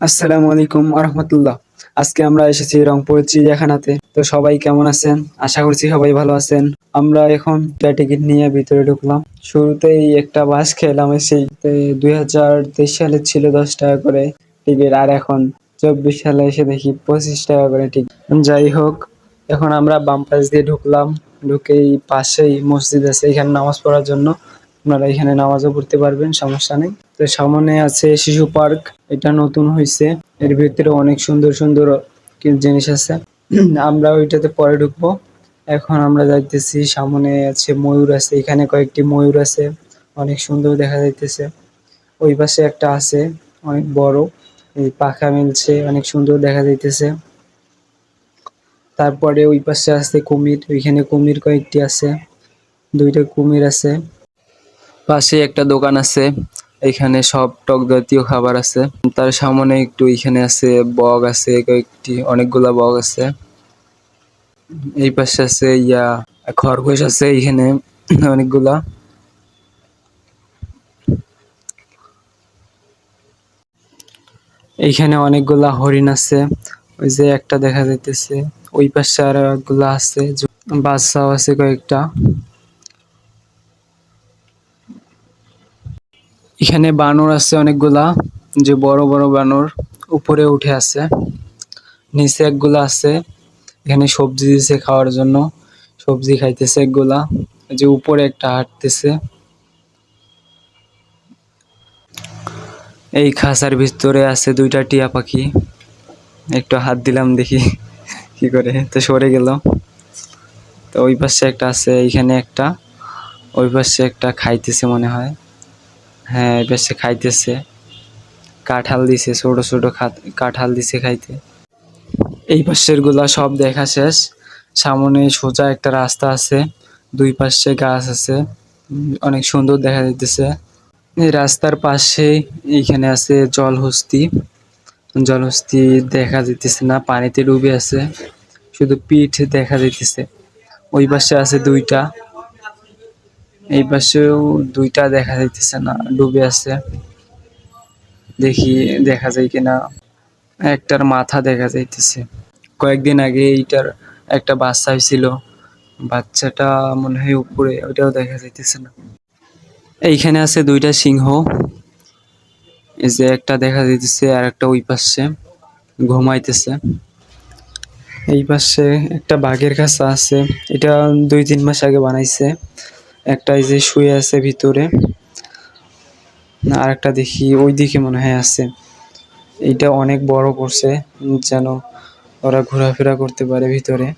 আসসালামু আলাইকুম আরহামতুল্লাহ। আজকে আমরা এসেছি রংপুর চিড়িয়াখানাতে। তো সবাই কেমন আছেন? আশা করছি সবাই ভালো আছেন। আমরা এখন টিকিট নিয়ে ভিতরে ঢুকলাম। শুরুতেই একটা বাস খেলাম সেই দুই হাজার তেইশ সালে ছিল দশ টাকা করে টিকিট, আর এখন চব্বিশ সালে এসে দেখি পঁচিশ টাকা করে টিকিট। যাই হোক, এখন আমরা বাম পাশ দিয়ে ঢুকলাম। ঢুকেই পাশেই মসজিদ আছে, এখানে নামাজ পড়ার জন্য। আপনারা এখানে নামাজও পড়তে পারবেন, সমস্যা নেই। তো সামনে আছে শিশু পার্ক। এটা নতুন হয়েছে এর ভিতরে অনেক সুন্দর সুন্দর জিনিস আছে। আমরা ওইটাতে পরে ঢুকবো। এখন আমরা যাইতেছি, সামনে আছে ময়ূর আছে। এখানে কয়েকটি ময়ূর আছে। অনেক সুন্দর দেখা যাইতেছে। ওই পাশে একটা আছে, অনেক বড়। এই পাখা মিলছে, অনেক সুন্দর দেখা যাইতেছে। তারপরে ওই পাশে আছে কুমির। ওইখানে কুমির কয়েকটি আছে। দুইটা কুমির আছে। পাশে একটা দোকান আছে। এখানে সব টক জাতীয় খাবার আছে। তার সামনে একটু এখানে আছে বগ আছে, কয়েকটি, অনেকগুলা বগ আছে। এই পাশে আছে ইয়া, খরগোশ আছে এখানে, অনেকগুলা। এইখানে অনেকগুলা হরিণ আছে। ওই যে একটা দেখা যাইতেছে। ওই পাশে আরগুলা আছে। বাচ্চাও আছে কয়েকটা। এখানে বানর আছে অনেকগুলা, যে বড় বড় বানর উপরে উঠে আছে। নিচে একগুলা আছে, এখানে সবজি দিছে খাওয়ার জন্য। সবজি খাইতেছে একগুলা যে উপরে একটা হাঁটতেছে। এই খাঁচার ভিতরে আছে দুইটা টিয়া পাখি। একটু হাত দিলাম দেখি কি করে, তো সরে গেল। তো ওই পাশে একটা আছে, এইখানে একটা, ওই পাশে একটা খাইতেছে মনে হয়। হ্যাঁ পাশে খাইতেছে। কাঁঠাল দিছে, ছোট ছোট কাঁঠাল দিছে খাইতে। এই পাশেরগুলা সব দেখা শেষ। সামনে সোজা একটা রাস্তা আছে, দুই পাশে গাছ আছে, অনেক সুন্দর দেখা যাইতেছে। এই রাস্তার পাশে এইখানে আছে জলহস্তি। জলহস্তি দেখা যাইতেছে না, পানিতে ডুবে আছে। শুধু পিঠ দেখা যাইতেছে। ওই পাশে আছে দুইটা। এই পাশেও দুইটা দেখা যাইতেছে না, ডুবে আছে। দেখি দেখা যায় কিনা। একটার মাথা দেখা যাইতেছে। কয়েকদিন আগে এইটার একটা বাচ্চা হয়েছিল বাচ্চাটা মনে হয় উপরে, ওইটাও দেখা যাইতেছে না। এইখানে আছে দুইটা সিংহ। এই যে একটা দেখা যাইতেছে আর একটা ওই পাশে ঘুমাইতেছে। এই পাশে একটা বাঘের কাছে আছে। এটা দুই তিন মাস আগে বানাইছে। একটা এই যে শুয়ে আছে ভিতরে, আর একটা দেখি ওই দিকে মনে হয় আছে। এইটা অনেক বড় করছে, যেন ওরা ঘোরাফেরা করতে পারে ভিতরে।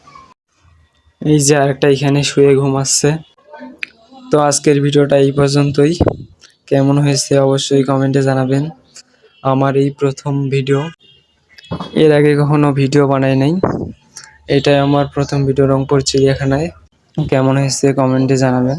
এই যে আরেকটা এখানে শুয়ে ঘুমাচ্ছে। তো আজকের ভিডিওটা এই পর্যন্তই। কেমন হয়েছে অবশ্যই কমেন্টে জানাবেন। আমার এই প্রথম ভিডিও। এর আগে কখনো ভিডিও বানাই নাই। এটাই আমার প্রথম ভিডিও রংপুর চিড়িয়াখানায়। কেমন হয়েছে কমেন্টে জানাবেন।